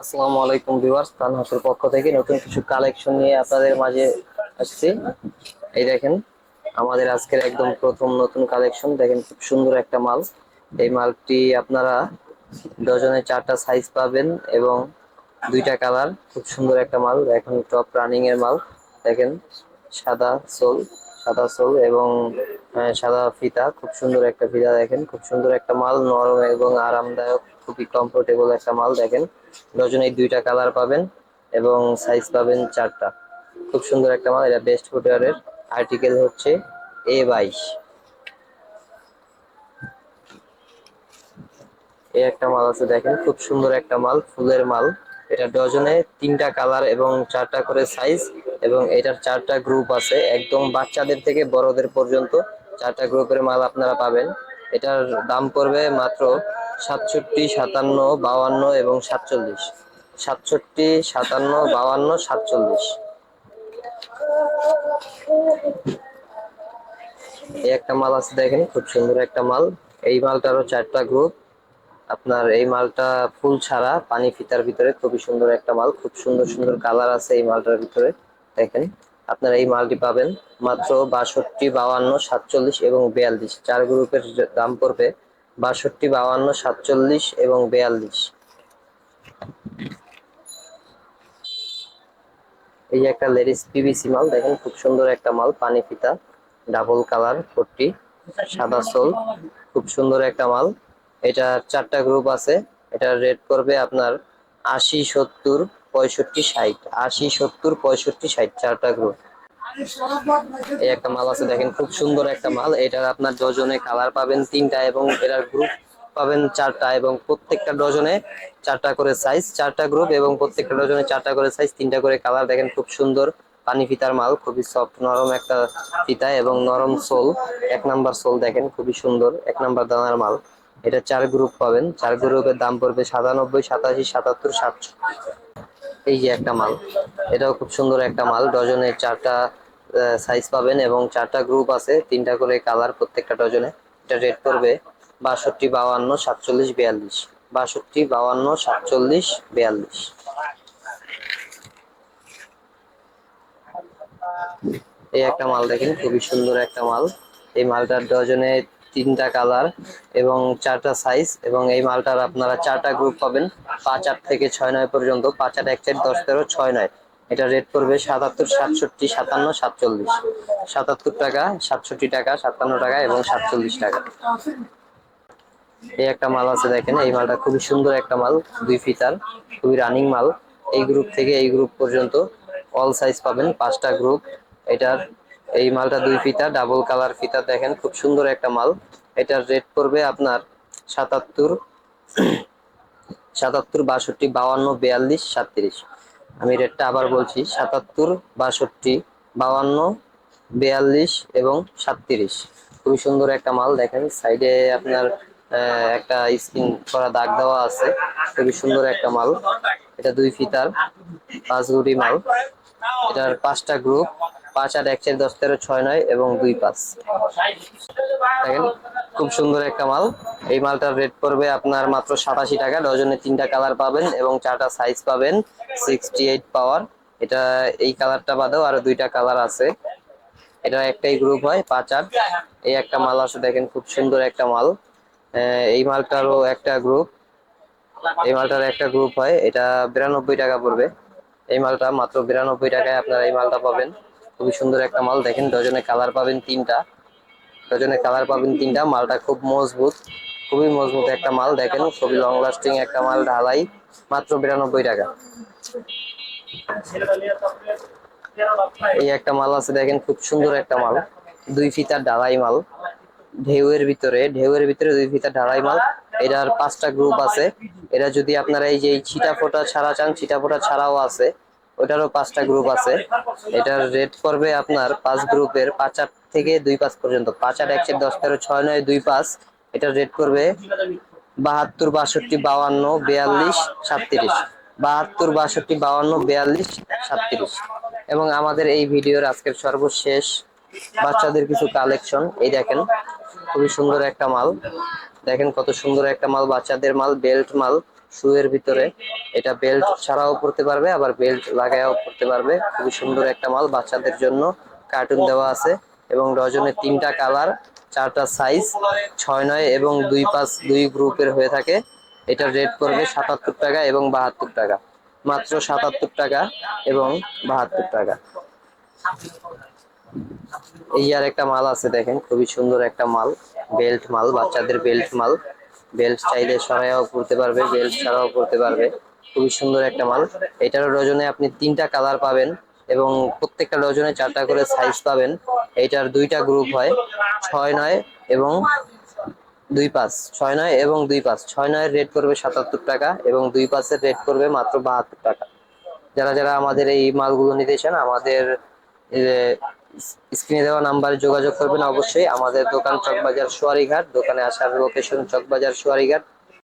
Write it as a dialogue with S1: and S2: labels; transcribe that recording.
S1: আসসালামু আলাইকুম ভিউয়ার্স তানহাসের পক্ষ থেকে নতুন কিছু কালেকশন নিয়ে আপনাদের মাঝে আসছি। এই দেখেন, আমাদের আজকের একদম প্রথম নতুন কালেকশন দেখেন খুব সুন্দর একটা মাল। এই মালটি আপনারা ডজনে চারটা সাইজ পাবেন এবং দুইটা কালার খুব সুন্দর একটা মাল। এখন টপ রানিং এর মাল। দেখেন, সাদা সোল সাদা সোল এবং সাদা ফিতা। খুব সুন্দর একটা ফিতা দেখেন। খুব সুন্দর একটা মাল, নরম এবং আরামদায়ক। খুবই কমফোর্টেবল একটা মাল দেখেন। ডজনে দুইটা কালার পাবেন এবং সাইজ পাবেন চারটা। খুব সুন্দর একটা মাল, এটা বেস্ট ফুটওয়ারের আর্টিকেল হচ্ছে এ বাইশ। এই একটা মাল আছে দেখেন, খুব সুন্দর একটা মাল, ফুলের মাল। এটা ডজনে তিনটা কালার এবং চারটা করে সাইজ এবং এটার চারটা গ্রুপ আছে। একদম বাচ্চাদের থেকে বড়দের পর্যন্ত চারটা গ্রুপের মাল আপনারা পাবেন। এটার দাম পড়বে মাত্র সাতষট্টি, সাতান্ন বাউান্ন এবং সাতচল্লিশ। সাতষট্টি, সাতান্ন বাউান্ন সাতচল্লিশ। এই একটা মাল আছে দেখেন, খুব সুন্দর একটা মাল। এই মালটারও চারটা গ্রুপ আপনার এই মালটা ফুল ছাড়া, পানি ফিতার ভিতরে খুবই সুন্দর একটা মাল। খুব সুন্দর সুন্দর কালার আছে এই মালটার ভিতরে। দেখেন, আপনার এই মালটি পাবেন মাত্র বাষট্টি বাউান্ন সাতচল্লিশ এবং বিয়াল্লিশ। চার গ্রুপের দাম পড়বে বাষট্টি বাউান্ন সাতচল্লিশ এবং বিয়াল্লিশ। এই একটা লেডিস পিভিসি মাল, দেখেন খুব সুন্দর একটা মাল, পানি ফিতা, ডাবল কালার, পট্টি, সাদা সোল, খুব সুন্দর একটা মাল। এটা চারটা গ্রুপ আছে এটা রেট করবে আপনার আশি সত্তর পঁয়ষট্টি ষাট, আশি সত্তর পঁয়ষট্টি ষাট, চারটা গ্রুপ এই একটা মাল আছে, দেখেন, খুব সুন্দর একটা মাল। এটার আপনার ডজনে কালার পাবেন তিনটা এবং এটার গ্রুপ পাবেন চারটা এবং প্রত্যেকটা ডজনে চারটা করে সাইজ চারটা গ্রুপ এবং প্রত্যেকটা ডজনে চারটা করে সাইজ তিনটা করে কালার। দেখেন, খুব সুন্দর পানি ফিতার মাল, খুবই সফট নরম একটা ফিতা এবং নরম সোল। এক নাম্বার সোল, দেখেন, খুবই সুন্দর, এক নাম্বার দানার মাল। এটা চার গ্রুপ পাবেন। চার গ্রুপের দাম পড়বে সাতানব্বই, সাতাশি, সাতাত্তর, সাতশো। এই যে একটা মাল, এটাও খুব সুন্দর একটা মাল। ডজনে চারটা সাইজ পাবেন এবং চারটা গ্রুপ আছে, তিনটা করে কালার প্রত্যেকটা ডজনে। এটা রেট করবে বাষট্টি বাউান্ন সাতচল্লিশ, বিয়াল্লিশ। বাষট্টি বাউান্ন সাতচল্লিশ, বিয়াল্লিশ। এই একটা মাল দেখেন, খুবই সুন্দর একটা মাল। এই মালটার ডজনে তিনটা কালার এবং চারটা সাইজ এবং এই মালটার আপনারা চারটা গ্রুপ পাবেন। পাঁচ আট থেকে ছয় নয় পর্যন্ত, পাঁচ আট, এক চার, দশ, তেরো, ছয় নয়। এটা রেট পড়বে সাতাত্তর, সাতষট্টি, সাতান্ন, সাতচল্লিশ। সাতাত্তর টাকা, সাতষট্টি টাকা, সাতান্ন টাকা এবং সাতচল্লিশ টাকা। এই একটা মাল আছে দেখেন, এই মালটা খুবই সুন্দর একটা মাল, দুই ফিতার খুবই রানিং মাল। এই গ্রুপ থেকে এই গ্রুপ পর্যন্ত অল সাইজ পাবেন, পাঁচটা গ্রুপ এটার, এই মালটা দুই ফিতা ডাবল কালার ফিতা দেখেন, খুব সুন্দর একটা মাল। এটার রেট পড়বে আপনার সাতাত্তর সাতাত্তর, বাষট্টি বাউান্ন বিয়াল্লিশ, সাতত্রিশ। আমি রেটটা আবার বলছি, সাতাত্তর, বাষট্টি বাউান্ন বিয়াল্লিশ এবং সাতত্রিশ। খুবই সুন্দর একটা মাল, দেখেন সাইডে আপনার একটা স্কিন করা দাগ দেওয়া আছে। খুবই সুন্দর একটা মাল। এটা দুই ফিতার, পাঁচ গুটি মাল। এটার পাঁচটা গ্রুপ, পাঁচ আট এক চার দশ তেরো ছয় নয় এবং দুই পাঁচ। দেখেন খুব সুন্দর একটা মাল। এই মালটার রেট পড়বে আপনার মাত্র সাতাশি টাকা। ডজনে তিনটা কালার পাবেন এবং চারটা সাইজ পাবেন সিক্সটি এইট পাওয়ার এটা, এই কালারটা বাদেও আরও দুইটা কালার আছে। এটা একটাই গ্রুপ হয়, পাঁচ আট। এই একটা মাল আছে, দেখেন খুব সুন্দর একটা মাল। এই মালটারও একটা গ্রুপ এই মালটার একটা গ্রুপ হয়, এটা বিরানব্বই টাকা পড়বে। এই মালটা মাত্র বিরানব্বই টাকায় আপনারা এই মালটা পাবেন। খুবই সুন্দর একটা মাল, দেখেন ডজনে কালার পাবেন তিনটা। ডজনে কালার পাবেন তিনটা। মালটা খুব মজবুত, খুবই মজবুত একটা মাল, দেখেন, খুবই লং লাস্টিং একটা মাল, ঢালাই, মাত্র বিরানব্বই টাকা। এই একটা মাল আছে, দেখেন, খুব সুন্দর একটা মাল, দুই ফিতার ঢালাই মাল। ঢেউয়ের ভিতরে ঢেউয়ের ভিতরে দুই ফিতার ঢালাই মাল। এটার পাঁচটা গ্রুপ আছে। এটা যদি আপনারা এই যে ছিটা ফোটা ছাড়া চান, ছিটা ফোটা ছাড়াও আছে। ওটারও পাঁচটা গ্রুপ আছে। এটার রেট করবে আপনার পাঁচ গ্রুপের পাঁচ আট থেকে দুই পাঁচ পর্যন্ত। পাঁচ আট একশো দশ, তেরো, ছয়, নয়, দুই, পাঁচ। এটার রেট করবে বাহাত্তর, বাষট্টি বাউান্ন বিয়াল্লিশ, সাতত্রিশ। বাহাত্তর, বাষট্টি বাউান্ন বিয়াল্লিশ, সাতত্রিশ। এবং আমাদের এই ভিডিওর আজকের সর্বশেষ বাচ্চাদের কিছু কালেকশন এই দেখেন, খুবই সুন্দর একটা মাল। দেখেন কত সুন্দর একটা মাল, বাচ্চাদের মাল বেল্ট মাল। শুয়ের ভিতরে। এটা বেল্ট ছাড়াও পড়তে পারবে, আবার বেল্ট লাগায়াও পড়তে পারবে। খুবই সুন্দর একটা মাল, বাচ্চাদের জন্য কার্টুন দেওয়া আছে। এবং ডজনে তিনটা কালার চারটা সাইজ ছয় নয় এবং দুই পাঁচ দুই গ্রুপের হয়ে থাকে। এটা রেট পড়বে সাতাত্তর টাকা এবং বাহাত্তর টাকা। মাত্র সাতাত্তর টাকা এবং বাহাত্তর টাকা। এই আর একটা মাল আছে দেখেন, খুবই সুন্দর একটা মাল বেল্ট মাল, বাচ্চাদের বেল্ট মাল। বেল্ট চাইলে সরাইয়াও পড়তে পারবে বেল্ট ছাড়াও পড়তে পারবে। খুবই সুন্দর একটা মাল। এটার ডজনে আপনি তিনটা কালার পাবেন এবং প্রত্যেকটা ডজনে চারটা করে সাইজ পাবেন। এইটার দুইটা গ্রুপ হয় ছয় নয় এবং দুই পাঁচ। ছয় নয় এবং দুই পাঁচ। ছয় নয়ের রেট করবে সাতাত্তর টাকা এবং দুই পাঁচের রেট করবে মাত্র বাহাত্তর টাকা। যারা যারা আমাদের এই মালগুলো নিতে চান আমাদের স্ক্রিনে দেওয়া নাম্বারে যোগাযোগ করবেন অবশ্যই। আমাদের দোকান চকবাজার সোয়ারিঘাট। দোকানে আসার লোকেশন চকবাজার সোয়ারিঘাট।